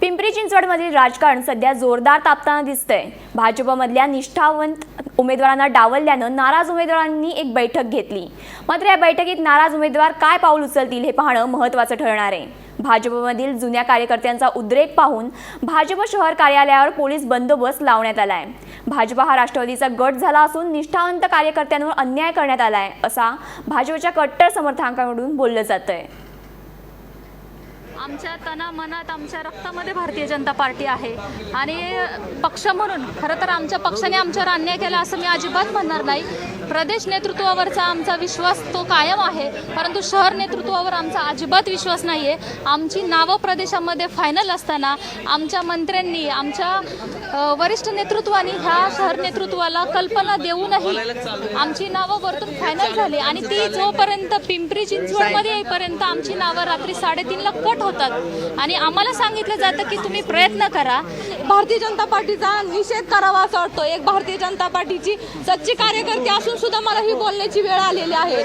पिंपरी चिंचवडमधील राजकारण सध्या जोरदार तापताना दिसतंय. भाजपमधल्या निष्ठावंत उमेदवारांना डावलल्यानं नाराज उमेदवारांनी एक बैठक घेतली. मात्र या बैठकीत नाराज उमेदवार काय पाऊल उचलतील हे पाहणं महत्त्वाचं ठरणार आहे. भाजपमधील जुन्या कार्यकर्त्यांचा उद्रेक पाहून भाजप शहर कार्यालयावर पोलीस बंदोबस्त लावण्यात आलाय. भाजपा हा राष्ट्रवादीचा गट झाला असून निष्ठावंत कार्यकर्त्यांवर अन्याय करण्यात आलाय असा भाजपच्या कट्टर समर्थकांकडून बोललं जातंय. आमच्या तना मनात आमच्या रक्तामध्ये भारतीय जनता पार्टी आहे. आणि पक्ष म्हणून खरं तर आमच्या पक्षाने आमच्यावर अन्याय केला असं मी अजिबात म्हणणार नाही. प्रदेश नेतृत्वावरचा आमचा विश्वास तो कायम आहे परंतु शहर नेतृत्वावर आमचा अजिबात विश्वास नाही आहे आमची नावं प्रदेशामध्ये फायनल असताना आमच्या मंत्र्यांनी आमच्या वरिष्ठ नेतृत्वाने ह्या शहर नेतृत्वाला कल्पना देऊनही आमची नावं वरतून फायनल झाली. आणि ती जोपर्यंत पिंपरी चिंचवडमध्ये येईपर्यंत आमची नावं रात्री साडेतीनला कट होतात. आणि आम्हाला सांगितलं जातं की तुम्ही प्रयत्न करा. भारतीय जनता पार्टीचा निषेध करावा असं वाटतो एक भारतीय जनता पार्टीची सच्ची कार्यकर्ते असून सुद्धा मला ही बोलण्याची वेळ आलेली आहे.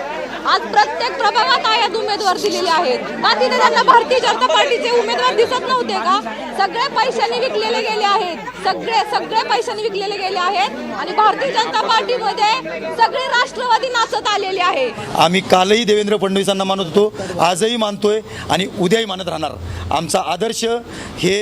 आज प्रत्येक प्रभागात आयात उमेदवार दिलेले आहेत. का तिथे त्यांना भारतीय जनता पार्टीचे उमेदवार दिसत नव्हते का? सगळे पैशाने विकलेले गेले आहेत. सगळे सगळे पैशाने विकलेले गेले आहेत आणि भारतीय जनता पार्टीमध्ये सगळे राष्ट्रवादी नाचत आलेले आहे. आम्ही कालही देवेंद्र फडणवीसांना मानत होतो आजही मानतोय आणि उद्याही मानत राहणार. आमचा आदर्श हे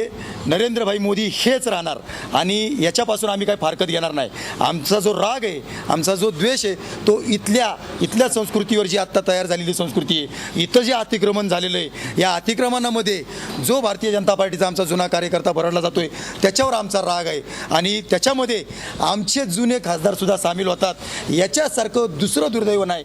नरेंद्रभाई मोदी हेच राहणार. आणि याच्यापासून आम्ही काही फारकत घेणार नाही. आमचा जो राग आहे आमचा जो द्वेष आहे तो इथल्या इथल्या संस्कृतीवर जी आत्ता तयार झालेली संस्कृती आहे इथं जे अतिक्रमण झालेलं आहे या अतिक्रमणामध्ये जो भारतीय जनता पार्टीचा आमचा जुना कार्यकर्ता बनवला जातो आहे त्याच्यावर आमचा राग आहे. आणि त्याच्यामध्ये आमचे जुने खासदारसुद्धा सामील होतात. याच्यासारखं दुसरं दुर्दैव नाही.